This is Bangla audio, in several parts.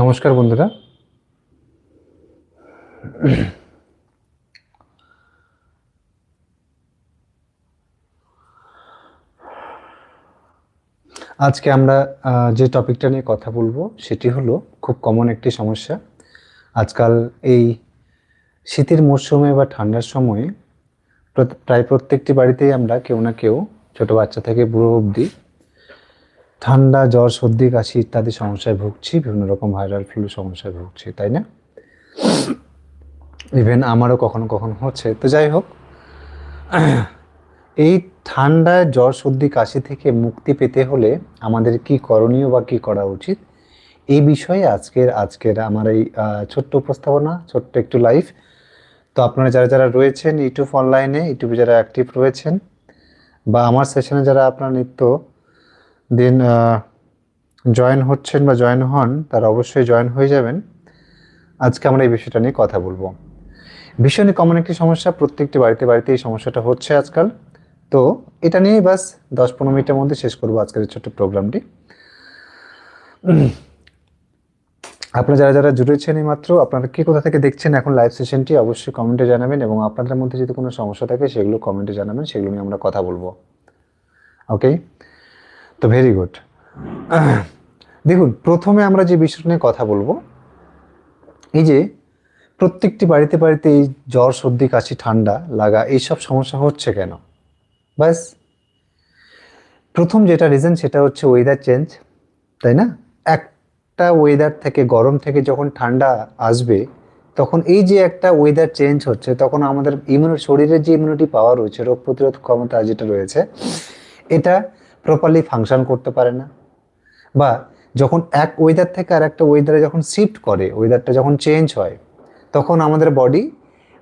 নমস্কার বন্ধুরা। আজকে আমরা যে টপিকটা নিয়ে কথা বলব সেটি হলো খুব কমন একটি সমস্যা। আজকাল এই শীতের মরশুমে বা ঠান্ডার সময়ে প্রায় প্রত্যেকটি বাড়িতেই আমরা কেউ না কেউ ছোট বাচ্চা থেকে বুড়ো অবধি ঠান্ডা, জ্বর, সর্দি, কাশি ইত্যাদি সমস্যায় ভুগছি, বিভিন্ন রকম ভাইরাল ফ্লু সমস্যায় ভুগছি, তাই না? ইভেন আমারও কখনো কখনো হচ্ছে। তো যাই হোক, এই ঠান্ডায় জ্বর, সর্দি, কাশি থেকে মুক্তি পেতে হলে আমাদের কি করণীয় বা কি করা উচিত? এই বিষয়ে আজকের আজকের আমার এই ছোট্ট উপস্থাপনা, ছোট্ট একটু লাইভ তো আপনারা যারা যারা রয়েছেন ইউটিউব অনলাইনে ইউটিউবে যারা অ্যাক্টিভ রয়েছেন, বা আমার সেশনে যারা আপনার নিত্য দিন জয়েন হচ্ছেন বা জয়েন হন, তারা অবশ্যই জয়েন হয়ে যাবেন। আজকে আমরা এই বিষয়টা নিয়ে কথা বলব। ভীষণই কমন একটি সমস্যা, প্রত্যেকটি বাড়িতে বাড়িতে এই সমস্যাটা হচ্ছে আজকাল। তো এটা নিয়েই বাস দশ পনেরো মিনিটের মধ্যে শেষ করব আজকের এই ছোট্ট প্রোগ্রামটি। আপনারা যারা যারা জুড়েছেন এই মাত্র আপনারা কে কোথা থেকে দেখছেন এখন লাইভ সেশনটি অবশ্যই কমেন্টে জানাবেন এবং আপনাদের মধ্যে যদি কোনো সমস্যা থাকে, সেগুলো কমেন্টে জানাবেন, সেগুলো নিয়ে আমরা কথা বলব। ওকে তো ভেরি গুড দেখুন, প্রথমে আমরা যে বিষয়টা নিয়ে কথা বলব, এই যে প্রত্যেকটি বাড়িতে বাড়িতে এই জ্বর, সর্দি, কাশি, ঠান্ডা লাগা এইসব সমস্যা হচ্ছে কেন? ব্যাস, প্রথম যেটা রিজন সেটা হচ্ছে ওয়েদার চেঞ্জ তাই না? একটা ওয়েদার থেকে, গরম থেকে যখন ঠান্ডা আসবে, তখন এই যে একটা ওয়েদার চেঞ্জ হচ্ছে, তখন আমাদের ইমিউনি শরীরের যে ইমিউনিটি পাওয়ার রয়েছে, রোগ প্রতিরোধ ক্ষমতা যেটা রয়েছে, এটা প্রপারলি ফাংশন করতে পারে না। বা যখন এক ওয়েদার থেকে আর একটা ওয়েদারে যখন শিফট করে ওয়েদারটা যখন চেঞ্জ হয়, তখন আমাদের বডি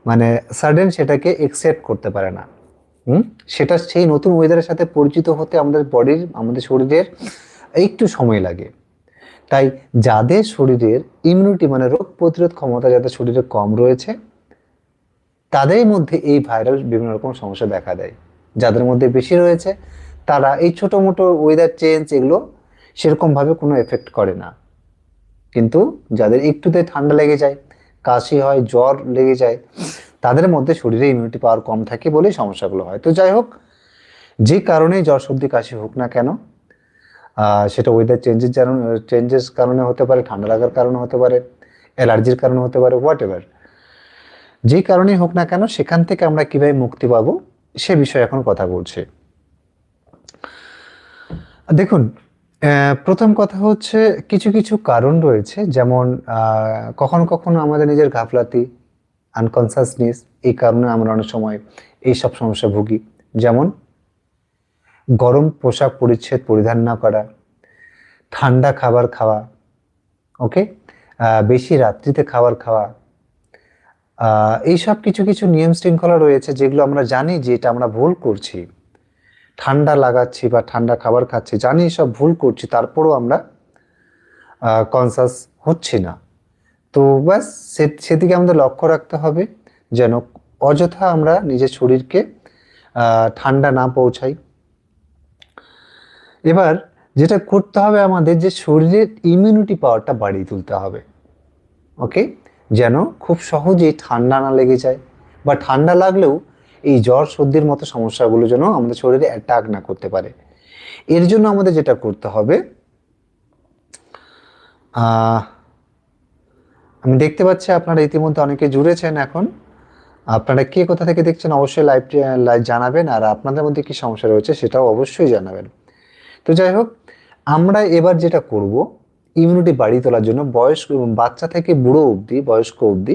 মানে সাডেন সেটাকে একসেপ্ট করতে পারে না। হুম? সেটা সেই নতুন ওয়েদারের সাথে পরিচিত হতে আমাদের বডির আমাদের শরীরের একটু সময় লাগে। তাই যাদের শরীরের ইমিউনিটি মানে রোগ প্রতিরোধ ক্ষমতা যাদের শরীরে কম রয়েছে, তাদের মধ্যে এই ভাইরাল বিভিন্ন রকম সমস্যা দেখা দেয়। যাদের মধ্যে বেশি রয়েছে তারা এই ছোটো মোটো ওয়েদার চেঞ্জ এগুলো সেরকমভাবে কোনো এফেক্ট করে না। কিন্তু যাদের একটুতে ঠান্ডা লেগে যায়, কাশি হয়, জ্বর লেগে যায়, তাদের মধ্যে শরীরে ইমিউনিটি পাওয়ার কম থাকে বলেই সমস্যাগুলো হয়। তো যাই হোক, যে কারণেই জ্বর, সর্দি, কাশি হোক না কেন সেটা ওয়েদার চেঞ্জের চেঞ্জেস কারণে হতে পারে, ঠান্ডা লাগার কারণে হতে পারে অ্যালার্জির কারণে হতে পারে হোয়াট এভার যে কারণেই হোক না কেন, সেখান থেকে আমরা কীভাবে মুক্তি পাবো, সে বিষয়ে এখন কথা বলছি। দেখুন প্রথম কথা হচ্ছে কিছু কিছু কারণ রয়েছে, যেমন কখনো কখনো আমাদের নিজের গাফলাতি আনকনসাসনেস এই কারণে আমরা অনেক সময় এই সব সমস্যা ভুগি। যেমন, গরম পোশাক পরিচ্ছেদ পরিধান না করা, ঠান্ডা খাবার খাওয়া, ওকে? বেশি রাত্রিতে খাবার খাওয়া এইসব কিছু কিছু নিয়ম শৃঙ্খলা রয়েছে যেগুলো আমরা জানি যে এটা আমরা ভুল করছি। ঠান্ডা লাগাচ্ছি বা ঠান্ডা খাবার খাচ্ছি, জানি সব ভুল করছি, তারপরও আমরা কনসাস হচ্ছি না। তো ব্যাস সেদিকে আমাদের লক্ষ্য রাখতে হবে, যেন অযথা আমরা নিজের শরীরকে ঠান্ডা না পৌঁছাই। এবার যেটা করতে হবে আমাদের, যে শরীরের ইমিউনিটি পাওয়ারটা বাড়িয়ে তুলতে হবে। ওকে যেন খুব সহজেই ঠান্ডা না লেগে যায়, বা ঠান্ডা লাগলেও এই জ্বর, সর্দির মতো সমস্যাগুলো যেন আমাদের শরীরে অ্যাটাক না করতে পারে। এর জন্য আমাদের যেটা করতে হবে আমি দেখতে পাচ্ছি আপনারা ইতিমধ্যে অনেকে জুড়েছেন এখন। আপনারা কে কোথা থেকে দেখছেন অবশ্যই লাইভ লাইভ জানাবেন আর আপনাদের মধ্যে কি সমস্যা রয়েছে সেটাও অবশ্যই জানাবেন। তো যাই হোক, আমরা এবার যেটা করব ইমিউনিটি বাড়িয়ে তোলার জন্য বয়স্ক বাচ্চা থেকে বুড়ো অবধি, বয়স্ক অবধি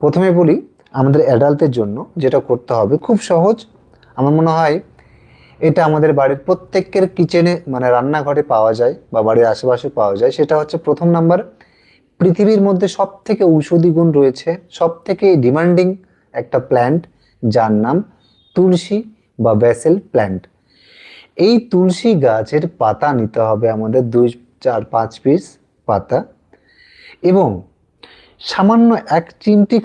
প্রথমে বলি আমাদের অ্যাডাল্টের জন্য যেটা করতে হবে, খুব সহজ। আমার মনে হয় এটা আমাদের বাড়ির প্রত্যেকের কিচেনে মানে রান্নাঘরে পাওয়া যায় বা বাড়ির আশেপাশে পাওয়া যায়। সেটা হচ্ছে প্রথম নাম্বার পৃথিবীর মধ্যে সব থেকে ঔষধি গুণ রয়েছে সব থেকে ডিমান্ডিং একটা প্ল্যান্ট যার নাম তুলসী বা ব্যাসেল প্ল্যান্ট এই তুলসী গাছের পাতা নিতে হবে আমাদের দুই, চার, পাঁচ পিস পাতা এবং সামান্য এক চিমটি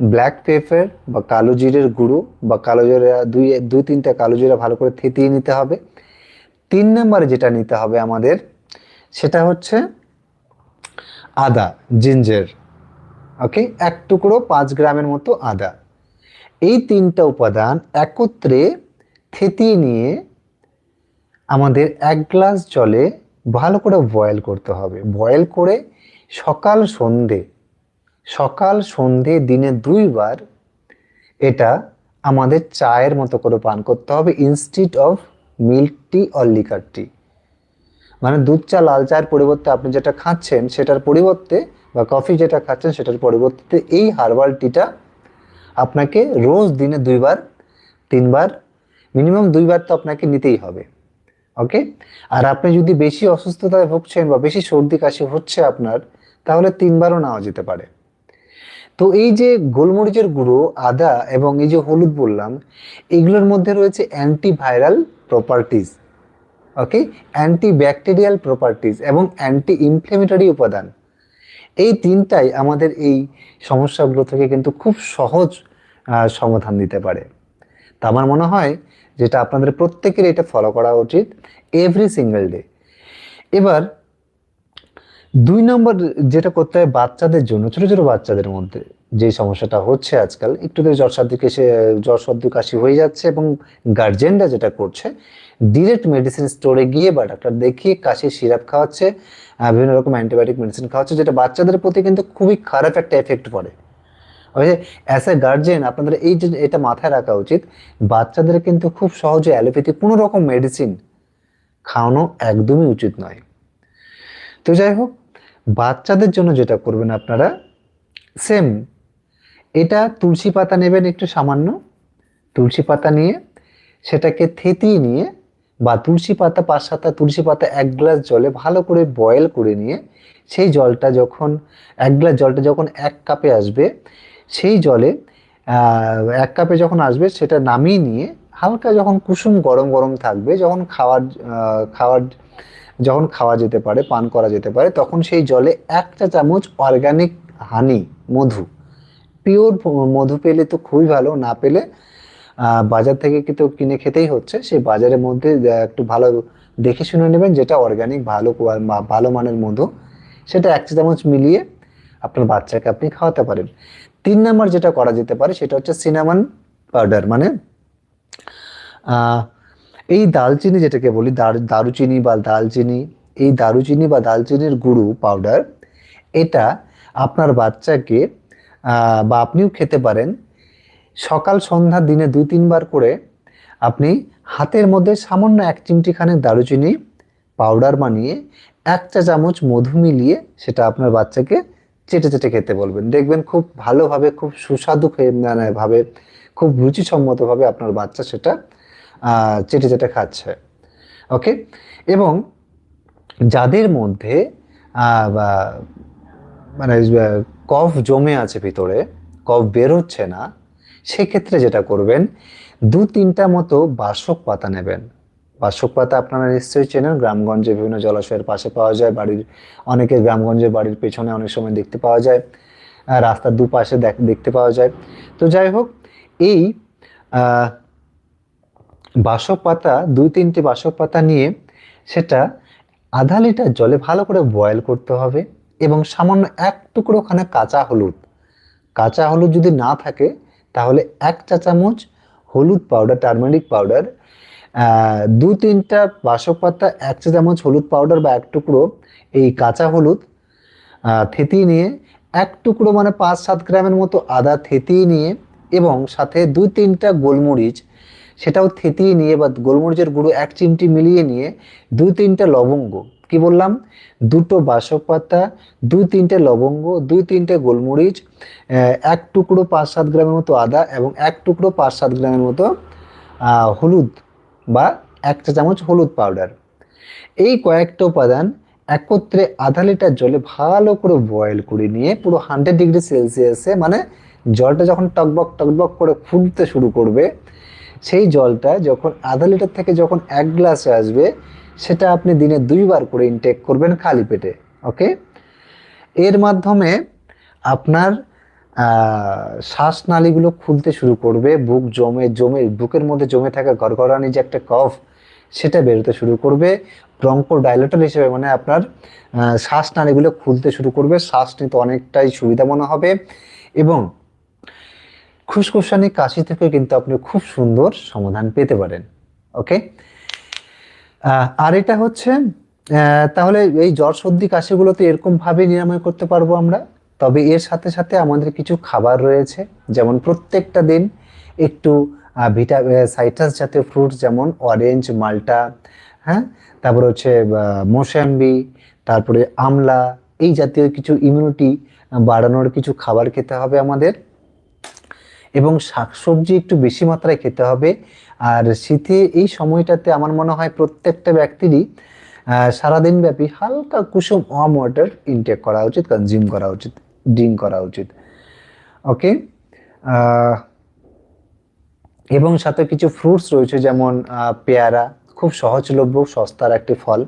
ব্ল্যাক পেপার বা কালো জিরের গুঁড়ো বা কালো জিরা দুই দুই, তিনটা কালো জিরা ভালো করে থেতিয়ে নিতে হবে। তিন নম্বরে যেটা নিতে হবে আমাদের, সেটা হচ্ছে আদা, জিঞ্জের ওকে এক টুকরো পাঁচ গ্রামের মতো আদা। এই তিনটা উপাদান একত্রে থেতিয়ে নিয়ে আমাদের এক গ্লাস জলে ভালো করে বয়েল করতে হবে। বয়েল করে সকাল সন্ধে সকাল, সন্ধে, দিনে দুইবার এটা আমাদের চায়ের মতো করে পান করতে হবে instead of milk tea or liquor tea মানে দুধ চা, লাল চায়ের পরিবর্তে আপনি যেটা খাচ্ছেন সেটার পরিবর্তে বা কফি যেটা খাচ্ছেন সেটার পরিবর্তে এই হার্বাল টিটা আপনাকে রোজ দিনে দুইবার, তিনবার মিনিমাম দুইবার তো আপনাকে নিতেই হবে। ওকে আর আপনি যদি বেশি অসুস্থতায় ভুগছেন বা বেশি সর্দি কাশি হচ্ছে আপনার, তাহলে তিনবারও নেওয়া যেতে পারে। তো এই যে গোলমরিচের গুঁড়ো, আদা এবং এই যে হলুদ বললাম, এগুলোর মধ্যে রয়েছে অ্যান্টিভাইরাল প্রপার্টিস ওকে অ্যান্টিব্যাকটেরিয়াল প্রপার্টিস এবং অ্যান্টি ইনফ্লেমেটরি উপাদান। এই তিনটাই আমাদের এই সমস্যাগুলো থেকে কিন্তু খুব সহজ সমাধান দিতে পারে। তা আমার মনে হয় যেটা আপনাদের প্রত্যেকের এটা ফলো করা উচিত এভরি সিঙ্গেল ডে এবার দুই নম্বর যেটা করতে হয় বাচ্চাদের জন্য, ছোট ছোট বাচ্চাদের মধ্যে যে সমস্যাটা হচ্ছে আজকাল, একটু তো জ্বর সর্দি কেসে জ্বর সর্দি কাশি হয়ে যাচ্ছে এবং গার্জেনরা যেটা করছে ডিরেক্ট মেডিসিন স্টোরে গিয়ে বা ডাক্তার দেখিয়ে কাশির সিরাপ খাওয়াচ্ছে বিভিন্ন রকম অ্যান্টিবায়োটিক মেডিসিন খাওয়াচ্ছে, যেটা বাচ্চাদের প্রতি কিন্তু খুবই খারাপ একটা এফেক্ট পড়ে। অ্যাজ এ গার্জেন আপনাদের এই যে, এটা মাথায় রাখা উচিত, বাচ্চাদের কিন্তু খুব সহজে অ্যালোপ্যাথি কোনো রকম মেডিসিন খাওয়ানো একদমই উচিত নয়। তো যাই হোক বাচ্চাদের জন্য যেটা করবেন আপনারা সেম এটা তুলসী পাতা নেবেন একটু সামান্য, তুলসী পাতা নিয়ে সেটাকে থেতিয়ে নিয়ে বা তুলসী পাতা পাঁচ সাতটা তুলসী পাতা এক গ্লাস জলে ভালো করে বয়েল করে নিয়ে সেই জলটা যখন, এক গ্লাস জলটা যখন এক কাপে আসবে, সেই জলে এক কাপে যখন আসবে সেটা নামিয়ে নিয়ে হালকা যখন কুসুম গরম গরম থাকবে, যখন খাওয়ার খাওয়ার যখন খাওয়া যেতে পারে, পান করা যেতে পারে, তখন সেই জলে একটা চামচ অর্গানিক হানি মধু। পিওর মধু পেলে তো খুবই ভালো, না পেলে বাজার থেকে কিন্তু কিনে খেতেই হচ্ছে। সেই বাজারের মধ্যে একটু ভালো দেখে শুনে নেবেন যেটা অর্গানিক ভালো ভালো মানের মধু। সেটা এক চামচ মিলিয়ে আপনার বাচ্চাকে আপনি খাওয়াতে পারেন। তিন নাম্বার যেটা করা যেতে পারে, সেটা হচ্ছে সিনামন পাউডার মানে এই দালচিনি যেটাকে বলি, দারু, দারুচিনি বা দালচিনি, এই দারুচিনি বা দালচিনির গুঁড়ো পাউডার এটা আপনার বাচ্চাকে বা আপনিও খেতে পারেন। সকাল সন্ধ্যা দিনে দুই তিনবার করে আপনি হাতের মধ্যে সামান্য এক চিমটি খানেক দারুচিনি পাউডার বানিয়ে এক চা চামচ মধু মিলিয়ে সেটা আপনার বাচ্চাকে চেটে চেটে খেতে বলবেন। দেখবেন খুব ভালোভাবে, খুব সুস্বাদু মানে ভাবে, খুব রুচিসম্মতভাবে আপনার বাচ্চা সেটা চেটে চেটে খাচ্ছে। ওকে এবং যাদের মধ্যে মানে কফ জমে আছে ভিতরে, কফ বের হচ্ছে না, সেক্ষেত্রে যেটা করবেন, দু তিনটা মতো বাসক পাতা নেবেন। বাসক পাতা আপনারা নিশ্চয়ই চেনেন, গ্রামগঞ্জে বিভিন্ন জলাশয়ের পাশে পাওয়া যায়, বাড়ির অনেকে গ্রামগঞ্জে বাড়ির পেছনে অনেক সময় দেখতে পাওয়া যায় রাস্তার দুপাশে দেখ- দেখতে পাওয়া যায়। তো যাই হোক, এই বাসক পাতা দুই তিনটি বাসক পাতা নিয়ে সেটা আধা লিটার জলে ভালো করে বয়েল করতে হবে এবং সামান্য এক টুকরো টুকরোখানে কাঁচা হলুদ। কাঁচা হলুদ যদি না থাকে, তাহলে এক চা চামচ হলুদ পাউডার টারমারিক পাউডার দু তিনটা বাসক পাতা এক চা চামচ হলুদ পাউডার বা এক টুকরো এই কাঁচা হলুদ থেতিয়ে নিয়ে এক টুকরো মানে পাঁচ সাত গ্রামের মতো আদা থেতিয়ে নিয়ে এবং সাথে দুই তিনটা গোলমরিচ সেটাও থেতিয়ে নিয়ে বা গোলমরিচের গুঁড়ো এক চিমটি মিলিয়ে নিয়ে দুই তিনটা লবঙ্গ। কি বললাম? দুটো বাসক পাতা, দুই তিনটে লবঙ্গ, দুই তিনটে গোলমরিচ এক টুকরো পাঁচ সাত গ্রামের মতো আদা এবং এক টুকরো পাঁচ সাত গ্রামের মতো হলুদ বা এক চা চামচ হলুদ পাউডার। এই কয়েকটা উপাদান একত্রে আধা লিটার জলে ভালো করে বয়েল করে নিয়ে পুরো হান্ড্রেড ডিগ্রি সেলসিয়াসে মানে জলটা যখন টকবক টকবক করে ফুটতে শুরু করবে সেই জলটা যখন আধা লিটার থেকে যখন এক গ্লাসে আসবে সেটা আপনি দিনে দুইবার করে ইনটেক করবেন খালি পেটে ওকে এর মাধ্যমে আপনার শ্বাসনালীগুলো খুলতে শুরু করবে বুক জমে জমে বুকের মধ্যে জমে থাকা গড়গড়ানি যে একটা কফ সেটা বেরোতে শুরু করবে। ব্রঙ্কো ডাইলেটর হিসেবে মানে আপনার আহ, শ্বাস নালীগুলো খুলতে শুরু করবে। শ্বাস নিতে অনেকটাই সুবিধা মনে হবে এবং খুসখুসানি কাশি থেকে কিন্তু আপনি খুব সুন্দর সমাধান পেতে পারেন, ওকে? আর এটা হচ্ছে তাহলে এই জ্বর সর্দি কাশিগুলো তো এরকম ভাবে নিরাময় করতে পারব আমরা, তবে এর সাথে সাথে আমাদের কিছু খাবার রয়েছে, যেমন প্রত্যেকটা দিন একটু ভিটা সাইট্রাস জাতীয় ফ্রুটস যেমন অরেঞ্জ মাল্টা হ্যাঁ? তারপরে হচ্ছে মোসাম্বি, তারপরে আমলা, এই জাতীয় কিছু ইমিউনিটি বাড়ানোর কিছু খাবার খেতে হবে আমাদের। এবং শাকসবজি একটু বেশি মাত্রায় খেতে হবে। আর শীতে এই সময়টাতে আমার মনে হয় প্রত্যেকটা ব্যক্তিরই সারাদিন ব্যাপী হালকা কুসুম ওয়ার্ম ওয়াটার ইনটেক করা উচিত কনজিউম করা উচিত ড্রিঙ্ক করা উচিত। ওকে এবং সাথে কিছু ফ্রুটস রয়েছে যেমন পেয়ারা, খুব সহজলভ্য, সস্তার একটি ফল।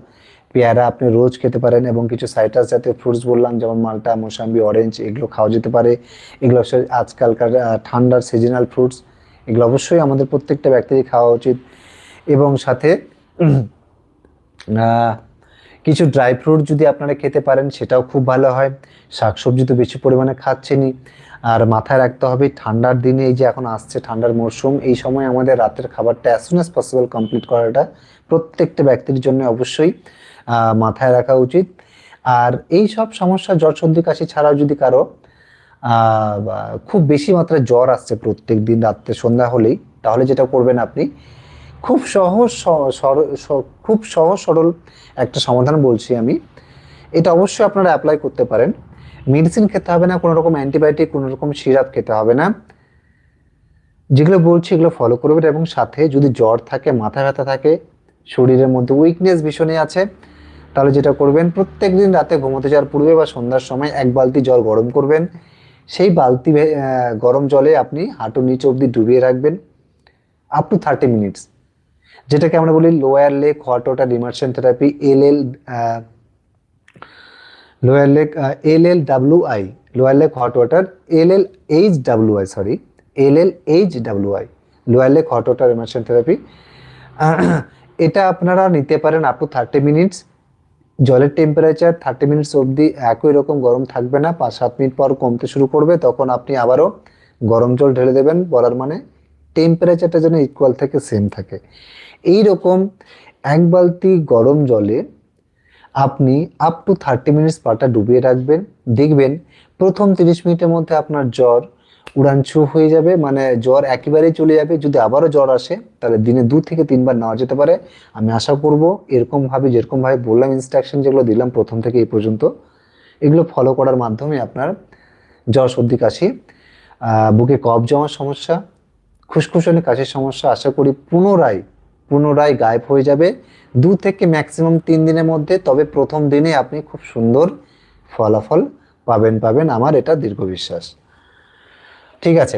পেয়ারা আপনি রোজ খেতে পারেন এবং কিছু সাইট্রাস জাতীয় ফ্রুটস বললাম, যেমন মাল্টা, মোসাম্বি অরেঞ্জ এগুলো খাওয়া যেতে পারে। এগুলো আজকালকার ঠান্ডার সিজনাল ফ্রুটস এগুলো অবশ্যই আমাদের প্রত্যেকটা ব্যক্তিরই খাওয়া উচিত। এবং সাথে কিছু ড্রাই ফ্রুট যদি আপনারা খেতে পারেন, সেটাও খুব ভালো হয়। শাকসবজি তো বেশি পরিমাণে খাচ্ছেনই। আর মাথায় রাখতে হবে, ঠান্ডার দিনে এই যে এখন আসছে ঠান্ডার মরশুম, এই সময় আমাদের রাতের খাবারটা as soon as possible complete করাটা প্রত্যেকটা ব্যক্তির জন্য অবশ্যই মাথায় রাখা উচিত। আর এই সব সমস্যা জ্বর সর্দি কাশি ছাড়াও যদি কারও খুব বেশি মাত্রায় জ্বর আসছে প্রত্যেক দিন রাত্রে সন্ধ্যা হলেই, তাহলে যেটা করবেন আপনি, খুব সহজ খুব সহজ সরল একটা সমাধান বলছি আমি। এটা অবশ্যই আপনারা অ্যাপ্লাই করতে পারেন। মেডিসিন খেতে হবে না কোনো রকম অ্যান্টিবায়োটিক কোনো রকম সিরাপ খেতে হবে না। যেগুলো বলছি এগুলো ফলো করবেন এবং সাথে যদি জ্বর থাকে, মাথা ব্যথা থাকে, শরীরের মধ্যে উইকনেস ভীষণই আছে তাহলে যেটা করবেন প্রত্যেক দিন রাতে ঘুমোতে যাওয়ার পূর্বে বা সন্ধ্যার সময় এক বালতি জল গরম করবেন। সেই বালতি গরম জলে আপনি হাঁটু নিচে অবধি ডুবিয়ে রাখবেন আপ টু থার্টি মিনিটস যেটাকে আমরা বলি lower leg hot water immersion therapy L L lower leg L L W I lower leg hot water L L H W I sorry L L H W I lower leg hot water immersion therapy এটা আপনারা নিতে পারেন আপ টু থার্টি মিনিটস জলের টেম্পারেচার থার্টি মিনিটস অবধি একই রকম গরম থাকবে না। পাঁচ সাত মিনিট পর কমতে শুরু করবে, তখন আপনি আবারও গরম জল ঢেলে দেবেন। বলার মানে টেম্পারেচারটা যেন ইকুয়াল থাকে সেম থাকে। এই রকম এক বালতি গরম জলে আপনি আপ টু থার্টি মিনিটস পাটা ডুবিয়ে রাখবেন। দেখবেন প্রথম তিরিশ মিনিটের মধ্যে আপনার জ্বর উড়ানছু হয়ে যাবে মানে জ্বর একেবারেই চলে যাবে। যদি আবারও জ্বর আসে, তাহলে দিনে দু থেকে তিনবার নেওয়া যেতে পারে। আমি আশা করব এরকমভাবে, যেরকমভাবে বললাম ইনস্ট্রাকশন যেগুলো দিলাম প্রথম থেকে এই পর্যন্ত, এগুলো ফলো করার মাধ্যমে আপনার জ্বর সর্দি, কাশি বুকে কফ জমার সমস্যা খুসখুসানি কাশির সমস্যা, আশা করি পুনরায় পুনরায় গায়েব হয়ে যাবে। দু থেকে ম্যাক্সিমাম তিন দিনের মধ্যে, তবে প্রথম দিনে আপনি খুব সুন্দর ফলাফল পাবেন পাবেন। আমার এটা দীর্ঘ বিশ্বাস। ঠিক আছে।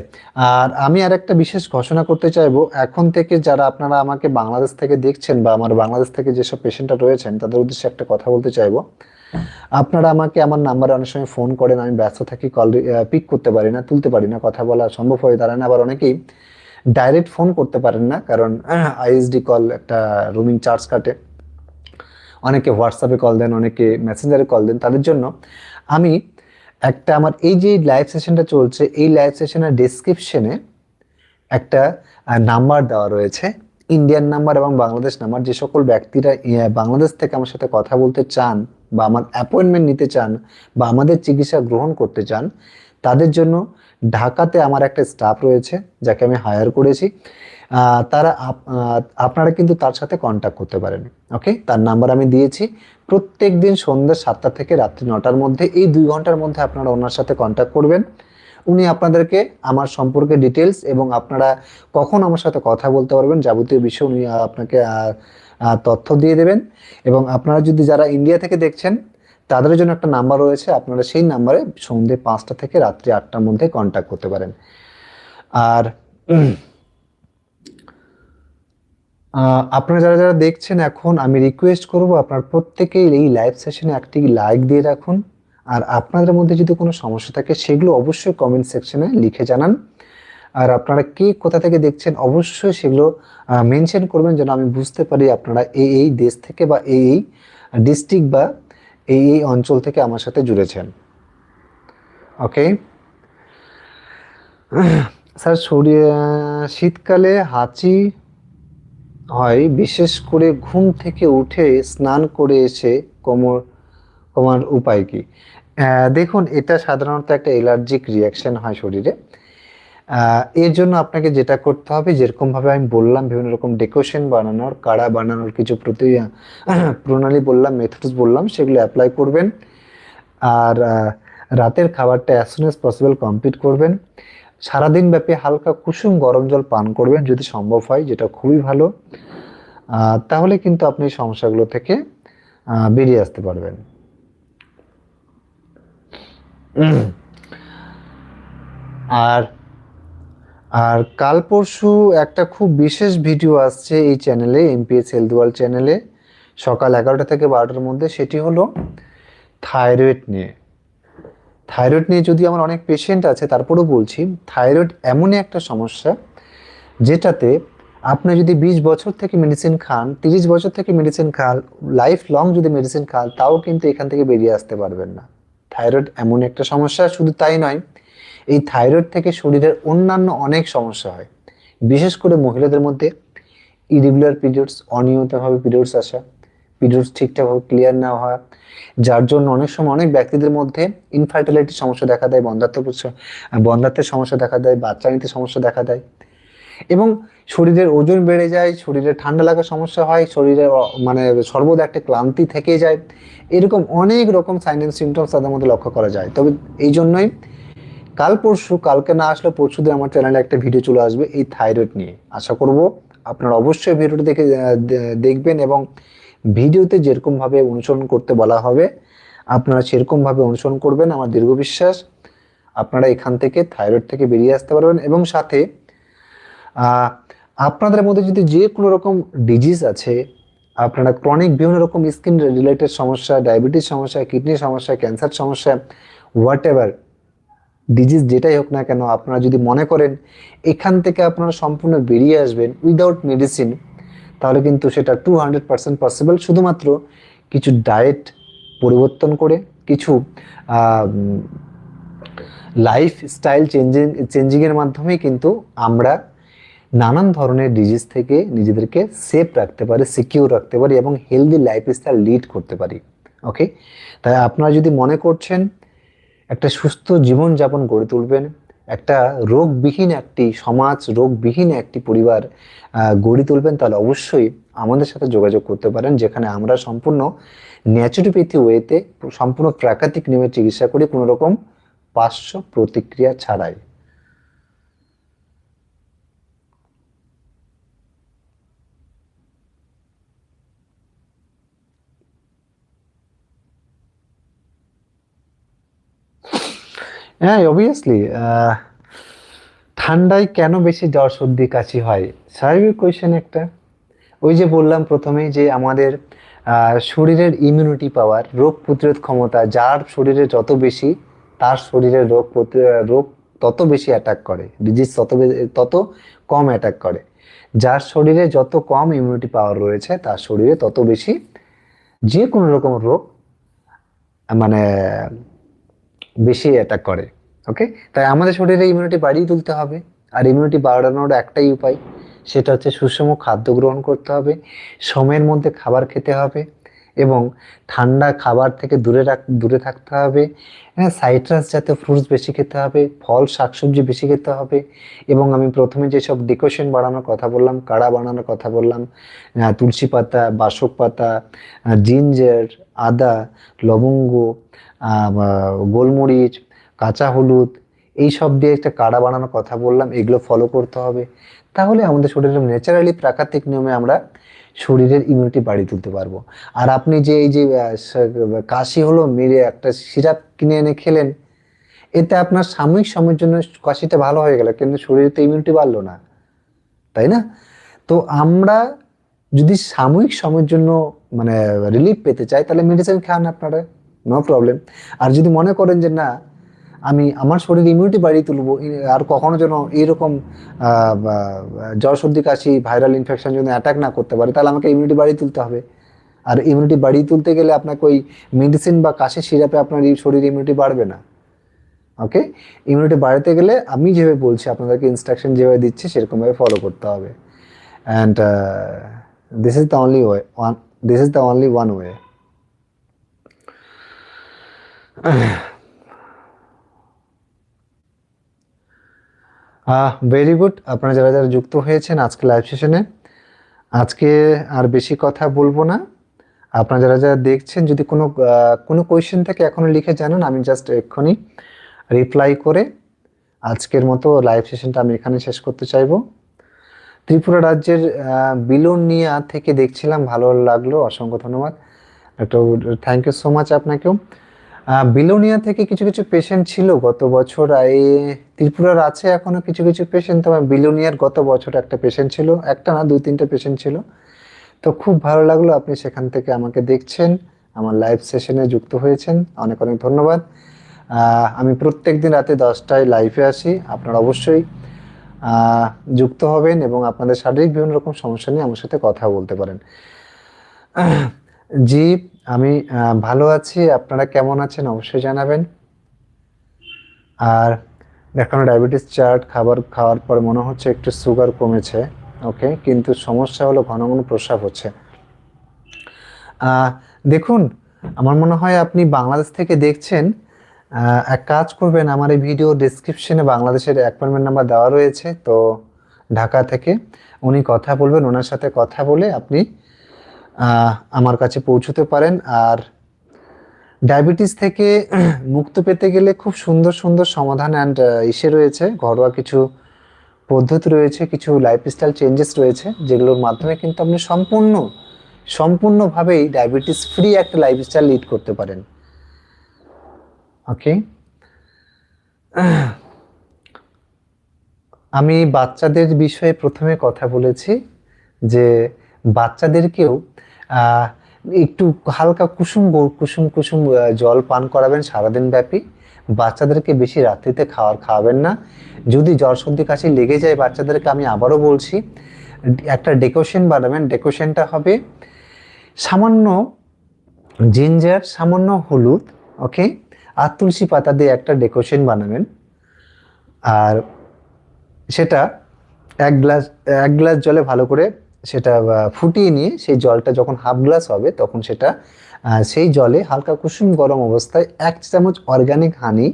আর আমি আর একটা বিশেষ ঘোষণা করতে চাইব, এখন থেকে যারা আপনারা আমাকে বাংলাদেশ থেকে দেখছেন বা আমার বাংলাদেশ থেকে যেসব পেশেন্টরা রয়েছেন, তাদের উদ্দেশ্যে একটা কথা বলতে চাইব। আপনারা আমাকে আমার নাম্বারে অনেক সময় ফোন করেন, আমি ব্যস্ত থাকি, কল পিক করতে পারি না, তুলতে পারি না, কথা বলা সম্ভব হয়ে দাঁড়ায় না। আবার অনেকেই ডাইরেক্ট ফোন করতে পারেন না, কারণ আইএসডি কল একটা রুমিং চার্জ কাটে। অনেকে হোয়াটসঅ্যাপে কল দেন, অনেকে মেসেঞ্জারে কল দেন, তাদের জন্য আমি একটা আমার এই যে লাইভ সেশনটা চলছে, এই লাইভ সেশনের ডেসক্রিপশনে একটা নাম্বার দেওয়া রয়েছে। ইন্ডিয়ান নাম্বার এবং বাংলাদেশ নাম্বার যে সকল ব্যক্তিরা বাংলাদেশ থেকে আমার সাথে কথা বলতে চান বা আমার অ্যাপয়েন্টমেন্ট নিতে চান বা আমাদের চিকিৎসা গ্রহণ করতে চান, তাদের জন্য ঢাকাতে আমার একটা স্টাফ রয়েছে, যাকে আমি হায়ার করেছি। তারা আপ- আপনারা কিন্তু তার সাথে কন্ট্যাক্ট করতে পারেন। ওকে তার নাম্বার আমি দিয়েছি। প্রত্যেক দিন সন্ধ্যা সাতটা থেকে রাত্রি নটার মধ্যে, এই দুই ঘণ্টার মধ্যে আপনারা ওনার সাথে কন্ট্যাক্ট করবেন। উনি আপনাদেরকে আমার সম্পর্কে ডিটেলস এবং আপনারা কখন আমার সাথে কথা বলতে পারবেন যাবতীয় বিষয় উনি আপনাকে তথ্য দিয়ে দেবেন। এবং আপনারা যদি যারা ইন্ডিয়া থেকে দেখছেন, তাদের জন্য একটা নাম্বার রয়েছে, আপনারা সেই নাম্বারে সন্ধ্যে পাঁচটা থেকে রাত্রি আটটার মধ্যে কন্ট্যাক্ট করতে পারেন। আর আপনারা যারা যারা দেখছেন এখন, আমি রিকোয়েস্ট করব আপনার প্রত্যেকেই এই লাইভ সেশনে একটি লাইক দিয়ে রাখুন। আর আপনাদের মধ্যে যদি কোনো সমস্যা থাকে, সেগুলো অবশ্যই কমেন্ট সেকশনে লিখে জানান। আর আপনারা কে কোথা থেকে দেখছেন, অবশ্যই সেগুলো মেনশন করবেন যেন আমি বুঝতে পারি আপনারা এই এই দেশ থেকে বা এই এই ডিস্ট্রিক্ট বা এই এই অঞ্চল থেকে আমার সাথে জুড়েছেন। ওকে স্যার শরীর শীতকালে হাঁচি হয়, বিশেষ করে ঘুম থেকে উঠে স্নান করে এসে কোমর, কমার উপায় কি? দেখুন, এটা সাধারণত একটা অ্যালার্জিক রিয়াকশন হয় শরীরে। এর জন্য আপনাকে যেটা করতে হবে যেরকম ভাবে আমি বললাম, বিভিন্ন রকম ডেকোরেশন বানানোর, কাড়া বানানোর কিছু প্রতি প্রণালী বললাম মেথডস বললাম, সেগুলো অ্যাপ্লাই করবেন। আর রাতের খাবারটা as soon as possible complete করবেন। সারাদিন ব্যাপী হালকা কুসুম গরম জল পান করবেন যদি সম্ভব হয়, যেটা খুবই ভালো। তাহলে কিন্তু আপনি সমস্যাগুলো থেকে বেরিয়ে আসতে পারবেন। আর আর কাল পরশু একটা খুব বিশেষ ভিডিও আসছে এই চ্যানেলে, এমপিএস হেলদুয়াল চ্যানেলে, সকাল এগারোটা থেকে বারোটার মধ্যে, সেটি হলো থাইরয়েড নিয়ে। থাইরয়েড নিয়ে যদি আমার অনেক পেশেন্ট আছে, তারপরেও বলছি থাইরয়েড এমনই একটা সমস্যা যেটাতে আপনি যদি বিশ বছর থেকে মেডিসিন খান, তিরিশ বছর থেকে মেডিসিন খান লাইফ লং যদি মেডিসিন খান, তাও কিন্তু এখান থেকে বেরিয়ে আসতে পারবেন না। থাইরয়েড এমন একটা সমস্যা, শুধু তাই নয়, এই থাইরয়েড থেকে শরীরের অন্যান্য অনেক সমস্যা হয়। বিশেষ করে মহিলাদের মধ্যে ইরেগুলার পিরিয়ডস অনিয়মিতভাবে পিরিয়ডস আসা। পিরিয়ডস ঠিকঠাকভাবে ক্লিয়ার না হওয়া যার জন্য অনেক সময় অনেক ব্যক্তিদের মধ্যে ইনফার্টিলিটির সমস্যা দেখা দেয় বন্ধাত্ম বন্ধাত্বের সমস্যা দেখা দেয়, বাচ্চা নিতে সমস্যা দেখা দেয়। এবং শরীরের ওজন বেড়ে যায়, শরীরে ঠান্ডা লাগার সমস্যা হয়, শরীরে মানে সর্বদা একটা ক্লান্তি থেকে যায়। এরকম অনেক রকম সাইন অ্যান্ড সিমটমস তাদের মধ্যে লক্ষ্য করা যায়। তবে এই জন্যই কাল পরশু, কালকে না আসলে পরশু দিন আমার চ্যানেলে একটা ভিডিও চলে আসবে এই থাইরয়েড নিয়ে। আশা করব আপনারা অবশ্যই ভিডিওটি দেখে দেখবেন এবং ভিডিওতে যেরকমভাবে অনুসরণ করতে বলা হবে, আপনারা সেরকমভাবে অনুসরণ করবেন আমার দীর্ঘ বিশ্বাস। আপনারা এখান থেকে থাইরয়েড থেকে বেরিয়ে আসতে পারবেন এবং সাথে আপনাদের মধ্যে যদি যে কোনো রকম ডিজিজ আছে, আপনারা ক্রনিক বিভিন্ন রকম স্কিন রিলেটেড সমস্যা ডায়াবেটিস সমস্যা কিডনি সমস্যা ক্যান্সার সমস্যা হোয়াট এভার ডিজিজ যেটাই হোক না কেন, আপনারা যদি মনে করেন এখান থেকে আপনারা সম্পূর্ণ বেরিয়ে আসবেন উইদাউট মেডিসিন তাহলে কিন্তু সেটা টু হান্ড্রেড পার্সেন্ট পসিবল শুধুমাত্র কিছু ডায়েট পরিবর্তন করে, কিছু লাইফ স্টাইল চেঞ্জিং চেঞ্জিংয়ের মাধ্যমে কিন্তু আমরা নানান ধরনের ডিজিজ থেকে নিজেদেরকে সেফ রাখতে পারি সিকিউর রাখতে পারি এবং হেলদি লাইফস্টাইল লিড করতে পারি। ওকে তাই আপনারা যদি মনে করছেন, একটা সুস্থ জীবনযাপন গড়ে তুলবেন একটা রোগবিহীন একটি সমাজ, রোগবিহীন একটি পরিবার গড়ি তুলবেন, তাহলে অবশ্যই আমাদের সাথে যোগাযোগ করতে পারেন, যেখানে আমরা সম্পূর্ণ ন্যাচুরোপ্যাথি ওয়েতে সম্পূর্ণ প্রাকৃতিক নিয়মে চিকিৎসা করি, কোনো রকম পার্শ্ব প্রতিক্রিয়া ছাড়াই। হ্যাঁ অবভিয়াসলি ঠান্ডায় কেন বেশি জ্বর সর্দি কাশি হয়? স্বাভাবিক কোয়েশ্চেন একটা। ওই যে বললাম প্রথমেই যে আমাদের শরীরের ইমিউনিটি পাওয়ার রোগ প্রতিরোধ ক্ষমতা, যার শরীরে যত বেশি, তার শরীরে রোগ রোগ তত বেশি অ্যাটাক করে ডিজিজ তত তত কম অ্যাটাক করে। যার শরীরে যত কম ইমিউনিটি পাওয়ার রয়েছে, তার শরীরে তত বেশি যে কোনো রকম রোগ মানে বেশি অ্যাটাক করে ওকে তাই আমাদের শরীরে ইমিউনিটি বাড়িয়ে তুলতে হবে। আর ইমিউনিটি বাড়ানোর একটাই উপায়, সেটা হচ্ছে সুষম খাদ্য গ্রহণ করতে হবে, সময়ের মধ্যে খাবার খেতে হবে, এবং ঠান্ডা খাবার থেকে দূরে রাখ, দূরে থাকতে হবে হ্যাঁ সাইট্রাস জাতীয় ফ্রুটস বেশি খেতে হবে, ফল, শাকসবজি বেশি খেতে হবে, এবং আমি প্রথমে যেসব ডেকোরেশন বাড়ানোর কথা বললাম, কাড়া বানানোর কথা বললাম তুলসী পাতা, বাসক পাতা জিঞ্জার আদা, লবঙ্গ গোলমরিচ, কাঁচা হলুদ এই সব দিয়ে একটা কাড়া বানানোর কথা বললাম, এগুলো ফলো করতে হবে। তাহলে আমাদের শরীরে ন্যাচারালি প্রাকৃতিক নিয়মে আমরা শরীরের ইমিউনিটি বাড়িয়ে তুলতে পারব। আর আপনি যে এই যে কাশি হলো, মেরে একটা সিরাপ কিনে এনে খেলেন, এতে আপনার সাময়িক সময়ের জন্য কাশিটা ভালো হয়ে গেল, কিন্তু শরীরে তো ইমিউনিটি বাড়লো না। তাই না? তো আমরা যদি সাময়িক সময়ের জন্য মানে রিলিফ পেতে চাই, তাহলে মেডিসিন খান আপনারা। নো প্রবলেম আর যদি মনে করেন যে না, আমি আমার শরীর ইমিউনিটি বাড়িয়ে তুলবো আর কখনো যেন এরকম জ্বর সর্দি, কাশি ভাইরাল ইনফেকশন যদি অ্যাটাক না করতে পারে, তাহলে আমাকে ইমিউনিটি বাড়িয়ে তুলতে হবে। আর ইমিউনিটি বাড়িয়ে তুলতে গেলে আপনাকে ওই মেডিসিন বা কাশির সিরাপে আপনার শরীর ইমিউনিটি বাড়বে না। ওকে ইমিউনিটি বাড়াতে গেলে আমি যেভাবে বলছি, আপনাদেরকে ইনস্ট্রাকশন যেভাবে দিচ্ছি, সেরকমভাবে ফলো করতে হবে। And this is the only way one this is the only one way very good আপনারা যারা যারা যুক্ত হয়েছেন আজকে লাইভ সেশনে আজকে আর বেশি কথা বলব না। আপনারা যারা যারা দেখছেন, যদি কোনো কোনো কোয়েশ্চেন থেকে এখনও লিখে জানান, আমি জাস্ট এক্ষুনি রিপ্লাই করে আজকের মতো লাইভ সেশনটা আমি এখানে শেষ করতে চাইব। ত্রিপুরা রাজ্যের বিলোনিয়া থেকে দেখছিলাম, ভালো লাগল, অসংখ্য ধন্যবাদ। একটু থ্যাংক ইউ সো মাচ আপনাকেও। বিলোনিয়া থেকে কিছু কিছু পেশেন্ট ছিল গত বছর এই ত্রিপুরার আছে এখনও কিছু কিছু পেশেন্ট তবে বিলোনিয়ার গত বছর একটা পেশেন্ট ছিল, একটা না, দুই, তিনটে পেশেন্ট ছিল। তো খুব ভালো লাগল আপনি সেখান থেকে আমাকে দেখছেন, আমার লাইভ সেশনে যুক্ত হয়েছেন, অনেক অনেক ধন্যবাদ। আমি প্রত্যেক দিন রাতে দশটায় লাইভে আসি, আপনারা অবশ্যই যুক্ত হবেন এবং আপনাদের শারীরিক বিভিন্ন রকম সমস্যা নিয়ে আমার সাথে কথা বলতে পারেন। জি আমি ভালো আছি, আপনারা কেমন আছেন অবশ্যই জানাবেন। আর দেখানো, ডায়াবেটিস চার্ট খাবার খাওয়ার পর মনে হচ্ছে একটু সুগার কমেছে, ওকে? কিন্তু সমস্যা হলো ঘন ঘন প্রস্রাব হচ্ছে। দেখুন, আমার মনে হয় আপনি বাংলাদেশ থেকে দেখছেন এক কাজ করবেন, আমার এই ভিডিও ডিসক্রিপশনে বাংলাদেশের অ্যাপয়েন্টমেন্ট নাম্বার দেওয়া রয়েছে, তো ঢাকা থেকে উনি কথা বলবেন, ওনার সাথে কথা বলে আপনি আমার কাছে পৌঁছতে পারেন। আর ডায়াবেটিস থেকে মুক্ত পেতে গেলে খুব সুন্দর সুন্দর সমাধান অ্যান্ড ইসে রয়েছে। ঘরোয়া কিছু পদ্ধতি রয়েছে, কিছু লাইফস্টাইল চেঞ্জেস রয়েছে, যেগুলোর মাধ্যমে কিন্তু আপনি সম্পূর্ণ, সম্পূর্ণভাবেই ডায়াবেটিস ফ্রি একটা লাইফস্টাইল লিড করতে পারেন। ওকে আমি বাচ্চাদের বিষয়ে প্রথমে কথা বলেছি যে বাচ্চাদেরকেও একটু হালকা কুসুম কুসুম কুসুম জল পান করাবেন সারাদিন ব্যাপী। বাচ্চাদেরকে বেশি রাত্রিতে খাওয়ার খাওয়াবেন না। যদি জ্বর সর্দি কাশি লেগে যায়, বাচ্চাদেরকে আমি আবারও বলছি, একটা ডেকোশন বানাবেন। ডেকোশনটা হবে সামান্য জিঞ্জার, সামান্য হলুদ, ওকে? আর তুলসী পাতা দিয়ে একটা ডেকোশন বানাবেন। আর সেটা এক গ্লাস এক গ্লাস জলে ভালো করে সেটা ফুটিয়ে নিয়ে সেই জলটা যখন হাফ গ্লাস হবে, তখন সেটা সেই জলে হালকা কুসুম গরম অবস্থায় এক চামচ অর্গানিক হানি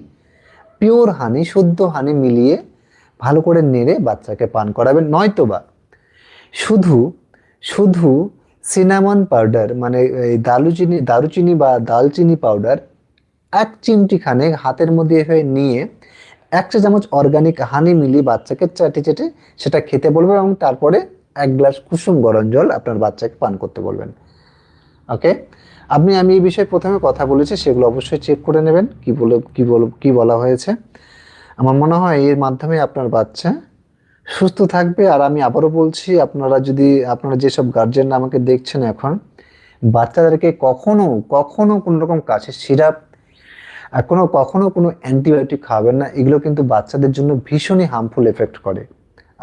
পিওর হানি শুদ্ধ হানি মিলিয়ে ভালো করে নেড়ে বাচ্চাকে পান করাবেন। নয়তোবা শুধু শুধু সিনামন পাউডার মানে এই দারুচিনি দারুচিনি বা দালচিনি পাউডার এক চিমটি খানে হাতের মধ্যে এভাবে নিয়ে এক চা চামচ অর্গানিক হানি মিলিয়ে বাচ্চাকে চাটে চেটে সেটা খেতে বলবে এবং তারপরে এক গ্লাস কুসুম গরম জল আপনার বাচ্চাকে পান করতে বলবেন। ওকে? আপনি, আমি এই বিষয়ে প্রথমে কথা বলেছি, সেগুলো অবশ্যই চেক করে নেবেন, কি বলে, কি বল, কি বলা হয়েছে। আমার মনে হয় এর মাধ্যমে আপনার বাচ্চা সুস্থ থাকবে। আর আমি আবারও বলছি, আপনারা যদি, আপনারা যেসব গার্জেন আমাকে দেখছেন এখন, বাচ্চাদেরকে কখনো কখনো কোনো রকম কাশির সিরাপ, আর কোনো, কখনো কোনো অ্যান্টিবায়োটিক খাবেন না, এগুলো কিন্তু বাচ্চাদের জন্য ভীষণই হার্মফুল এফেক্ট করে।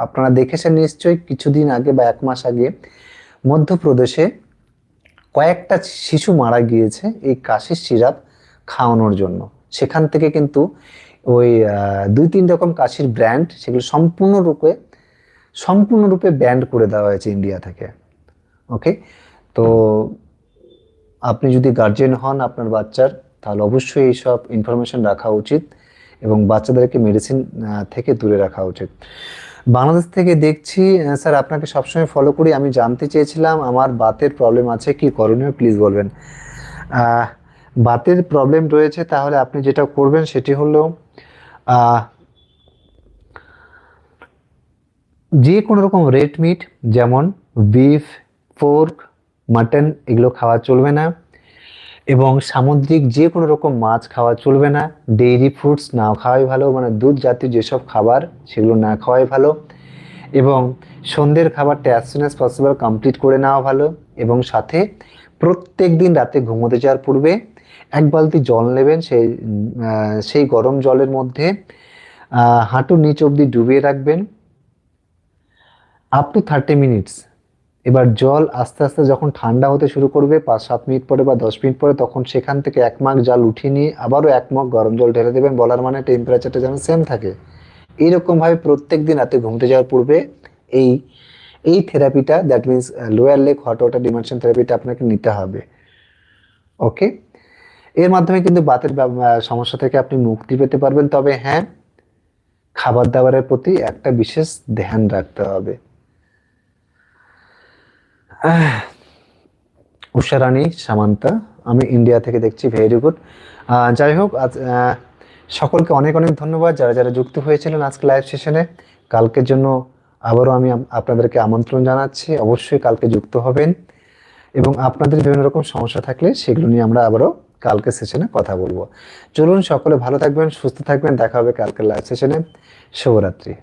আপনারা দেখেছেন নিশ্চয়ই কিছুদিন আগে বা এক মাস আগে মধ্যপ্রদেশে কয়েকটা শিশু মারা গিয়েছে এই কাশির সিরাপ খাওয়ানোর জন্য। সেখান থেকে কিন্তু ওই দুই তিন রকম কাশির ব্র্যান্ড সেগুলো সম্পূর্ণরূপে সম্পূর্ণরূপে ব্যান্ড করে দেওয়া হয়েছে ইন্ডিয়া থেকে। ওকে তো আপনি যদি গার্জেন হন আপনার বাচ্চার, তাহলে অবশ্যই এইসব ইনফরমেশন রাখা উচিত এবং বাচ্চাদেরকে মেডিসিন থেকে দূরে রাখা উচিত। বাংলাদেশ থেকে দেখছি স্যার, আপনাকে সবসময় ফলো করি। আমি জানতে চেয়েছিলাম আমার বাতের প্রবলেম আছে, কি করণীয় প্লিজ বলবেন। বাতের প্রবলেম রয়েছে, তাহলে আপনি যেটা করবেন সেটি হলো যে কোনো রকম রেড মিট যেমন বিফ পোর্ক মাটন এগুলো খাওয়া চলবে না। এবং সামুদ্রিক যে কোনো রকম মাছ খাওয়া চলবে না। ডেইরি ফ্রুটস না খাওয়াই ভালো মানে দুধ জাতীয় যেসব খাবার সেগুলো না খাওয়াই ভালো। এবং সন্ধ্যের খাবারটা as soon as possible complete করে নেওয়া ভালো। এবং সাথে প্রত্যেক দিন রাতে ঘুমোতে যাওয়ার পূর্বে এক বালতি জল নেবেন, সেই সেই গরম জলের মধ্যে হাঁটুর নিচ অবধি ডুবিয়ে রাখবেন। আপ টু থার্টি মিনিটস এবার জল আস্তে আস্তে যখন ঠান্ডা হতে শুরু করবে, পাঁচ সাত মিনিট পরে বা দশ মিনিট পরে, তখন সেখান থেকে এক মাগ জল উঠিয়ে নিয়ে আবারও এক মগ গরম জল ঢেলে দেবেন। বলার মানে টেম্পারেচারটা যেন সেম থাকে। এইরকমভাবে প্রত্যেক দিন রাতে ঘুমতে যাওয়ার পূর্বে এই এই থেরাপিটা that means lower leg hot water immersion থেরাপিটা আপনাকে নিতে হবে। ওকে এর মাধ্যমে কিন্তু বাতের সমস্যা থেকে আপনি মুক্তি পেতে পারবেন। তবে হ্যাঁ খাবার দাবারের প্রতি একটা বিশেষ ধ্যান রাখতে হবে। আহ, উষা রানী সামান্তা আমি ইন্ডিয়া থেকে দেখছি ভেরি গুড যাই হোক সকলকে অনেক অনেক ধন্যবাদ যারা যারা যুক্ত হয়েছিলেন আজকে লাইভ সেশনে কালকের জন্য আবারও আমি আপনাদেরকে আমন্ত্রণ জানাচ্ছি অবশ্যই কালকে যুক্ত হবেন। এবং আপনাদের বিভিন্ন রকম সমস্যা থাকলে সেগুলো নিয়ে আমরা আবারও কালকে সেশনে কথা বলব। চলুন সকলে ভালো থাকবেন সুস্থ থাকবেন দেখা হবে কালকের লাইভ সেশনে শুভরাত্রি।